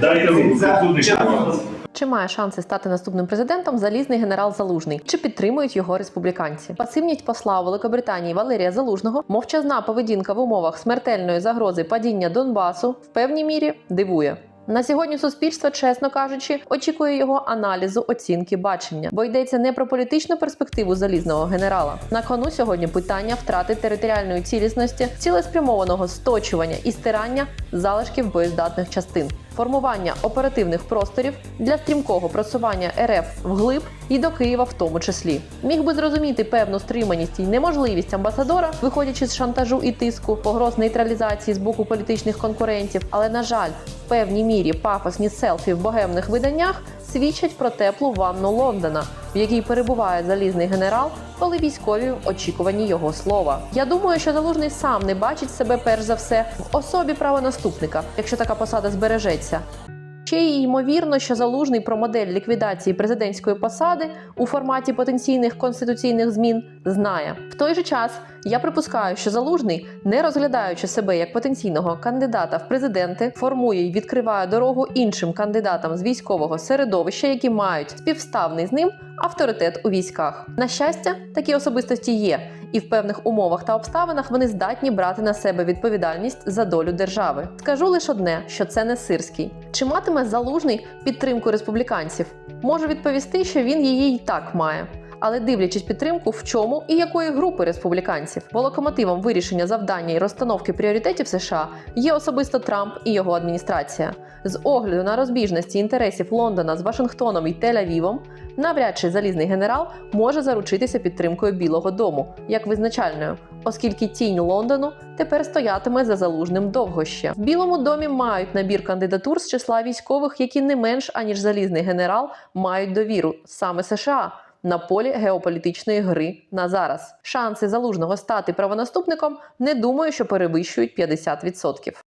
Дайте руку. Чи має шанси стати наступним президентом залізний генерал Залужний? Чи підтримують його республіканці? Пасивність посла у Великобританії Валерія Залужного, мовчазна поведінка в умовах смертельної загрози падіння Донбасу в певній мірі дивує. На сьогодні суспільство, чесно кажучи, очікує його аналізу оцінки бачення, бо йдеться не про політичну перспективу залізного генерала. На кону сьогодні питання втрати територіальної цілісності, цілеспрямованого сточування і стирання залишків боєздатних частин, формування оперативних просторів для стрімкого просування РФ вглиб і до Києва, в тому числі. Міг би зрозуміти певну стриманість і неможливість амбасадора, виходячи з шантажу і тиску, погроз нейтралізації з боку політичних конкурентів, але на жаль, в певній мірі пафосні селфі в богемних виданнях свідчать про теплу ванну Лондона, в якій перебуває залізний генерал, коли військові в очікуванні його слова. Я думаю, що залужний сам не бачить себе перш за все в особі правонаступника, якщо така посада збережеться. Ще й ймовірно, що залужний про модель ліквідації президентської посади у форматі потенційних конституційних змін знає. В той же час я припускаю, що залужний, не розглядаючи себе як потенційного кандидата в президенти, формує і відкриває дорогу іншим кандидатам з військового середовища, які мають співставний з ним авторитет у військах. На щастя, такі особистості є, і в певних умовах та обставинах вони здатні брати на себе відповідальність за долю держави. Скажу лише одне, що це не сирський. Чи матиме залужний підтримку республіканців? Можу відповісти, що він її й так має. Але дивлячись підтримку, в чому і якої групи республіканців, бо локомотивом вирішення завдання і розстановки пріоритетів США є особисто Трамп і його адміністрація. З огляду на розбіжності інтересів Лондона з Вашингтоном і Тель-Авівом, навряд чи залізний генерал може заручитися підтримкою Білого Дому як визначальною, оскільки тінь Лондону тепер стоятиме за залужним довго ще. В Білому домі мають набір кандидатур з числа військових, які не менш аніж залізний генерал мають довіру саме США. На полі геополітичної гри на зараз шанси залужного стати правонаступником не думаю, що перевищують 50%.